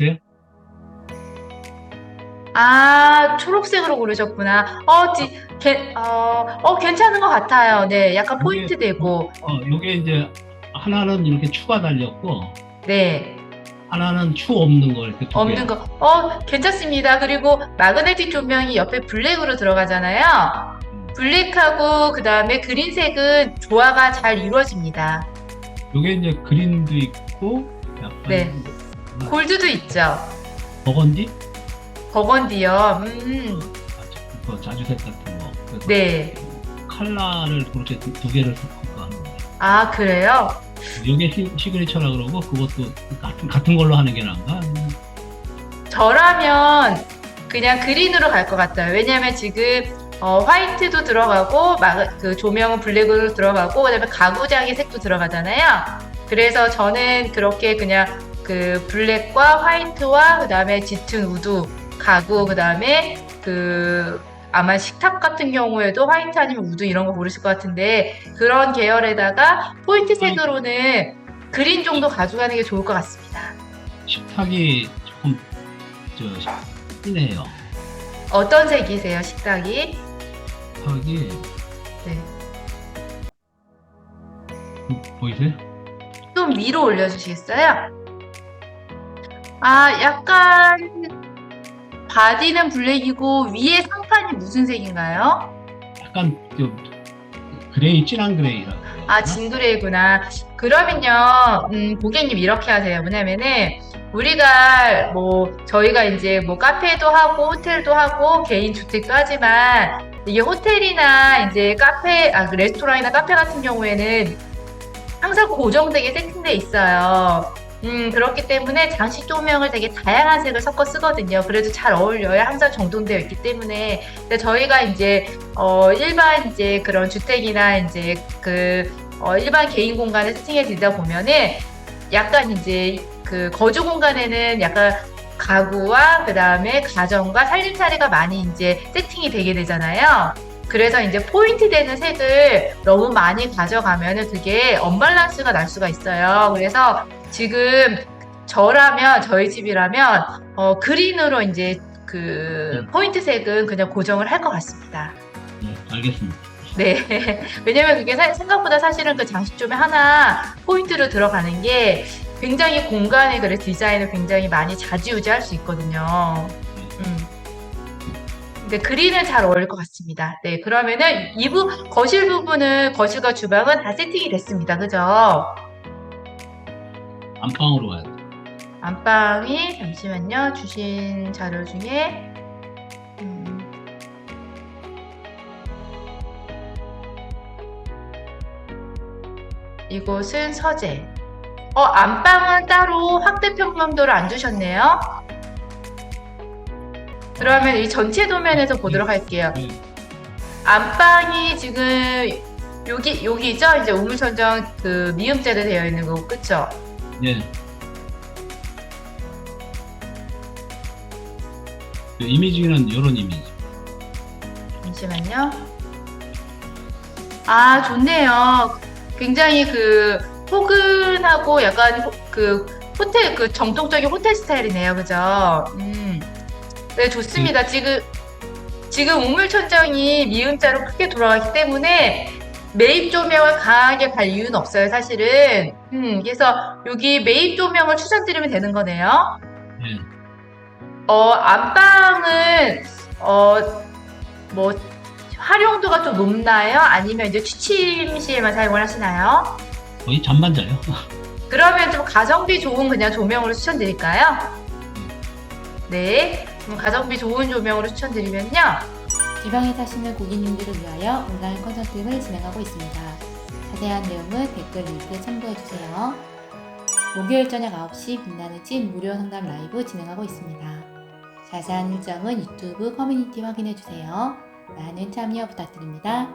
보이세요? 아, 초록색으로 고르셨구나. 어, 지, 게, 어, 어, 괜찮은 것 같아요. 네, 약간 이게- 포인트 되고. 어, 요게 이제 하나는 이렇게 추가 달렸고 네, 하나는 추 없는 거 이렇게 두 개. 없는 거. 어, 괜찮습니다. 그리고 마그네틱 조명이 옆에 블랙으로 들어가잖아요. 블랙하고 그 다음에 그린색은 조화가 잘 이루어집니다. 요게 이제 그린도 있고 약간 네. 골드도 있죠. 버건디? 버건디요. 음, 아, 그 자주색 같은 거. 그래서 네. 칼라를 그렇게 두, 두 개를 섞어서 하는 거예요. 아, 그래요? 시, 시그니처라 그러고 그것도 같은 같은 걸로 하는 게 나은가? 저라면 그냥 그린으로 갈 것 같아요. 왜냐하면 지금 어, 화이트도 들어가고 막, 그 조명은 블랙으로 들어가고 그다음에 가구장의 색도 들어가잖아요. 그래서 저는 그렇게 그냥 그 블랙과 화이트와 그다음에 짙은 우드 가구 그다음에 그 아마 식탁 같은 경우에도 화이트 아니면 우드 이런 거 고르실 것 같은데 그런 계열에다가 포인트 색으로는 그린 정도 가져가는 게 좋을 것 같습니다. 식탁이 조금 저 진해요. 어떤 색이세요, 식탁이? 식탁이 네. 그, 보이세요? 좀 위로 올려주시겠어요? 아, 약간 바디는 블랙이고 위에 상판이 무슨 색인가요? 약간 좀 그레이 진한 그레이라. 아, 진그레이구나. 그러면요, 음, 고객님 이렇게 하세요. 뭐냐면은 우리가 뭐 저희가 이제 뭐 카페도 하고 호텔도 하고 개인 주택도 하지만 이게 호텔이나 이제 카페, 아, 그 레스토랑이나 카페 같은 경우에는 항상 고정되게 세팅돼 있어요. 음, 그렇기 때문에 장식 조명을 되게 다양한 색을 섞어 쓰거든요. 그래도 잘 어울려요. 항상 정돈되어 있기 때문에. 근데 저희가 이제, 어, 일반 이제 그런 주택이나 이제 그, 어, 일반 개인 공간에 세팅해 드리다 보면은 약간 이제 그 거주 공간에는 약간 가구와 그 다음에 가정과 살림살이가 많이 이제 세팅이 되게 되잖아요. 그래서 이제 포인트 되는 색을 너무 많이 가져가면은 그게 언밸런스가 날 수가 있어요. 그래서 지금 저라면 저희 집이라면 어, 그린으로 이제 그 포인트 색은 그냥 고정을 할 것 같습니다. 네, 알겠습니다. 네. 왜냐면 그게 사- 생각보다 사실은 그 장식 조명 하나 포인트로 들어가는 게 굉장히 공간의 그래 디자인을 굉장히 많이 좌지우지할 수 있거든요. 음. 근데 그린은 잘 어울릴 것 같습니다. 네. 그러면은 이부 거실 부분은 거실과 주방은 다 세팅이 됐습니다. 그죠? 안방으로 가야 돼. 안방이 잠시만요. 주신 자료 중에 음, 이곳은 서재. 어, 안방은 따로 확대 평면도를 안 주셨네요. 그러면 이 전체 도면에서 보도록 할게요. 네. 안방이 지금 여기 여기죠? 이제 우물천정 그 미음자로 되어 있는 거 그쵸? 네. 그 이미지는 이런 이미지. 잠시만요. 아, 좋네요. 굉장히 그 포근하고 약간 호- 그 호텔 그 정통적인 호텔 스타일이네요. 그죠? 음. 네, 좋습니다. 지금 지금 우물천정이 미음자로 크게 돌아가기 때문에 매입 조명을 강하게 갈 이유는 없어요, 사실은. 음, 그래서 여기 매입 조명을 추천드리면 되는 거네요. 네. 어, 안방은, 어, 뭐, 활용도가 좀 높나요? 아니면 이제 취침 시에만 사용을 하시나요? 거의 잠만 자요. 그러면 좀 가성비 좋은 그냥 조명으로 추천드릴까요? 네. 그럼 가성비 좋은 조명으로 추천드리면요. 지방에 사시는 고객님들을 위하여 온라인 컨설팅을 진행하고 있습니다. 자세한 내용은 댓글 링크 참고해주세요. 목요일 저녁 9시 빛나는 집 무료 상담 라이브 진행하고 있습니다. 자세한 일정은 유튜브 커뮤니티 확인해주세요. 많은 참여 부탁드립니다.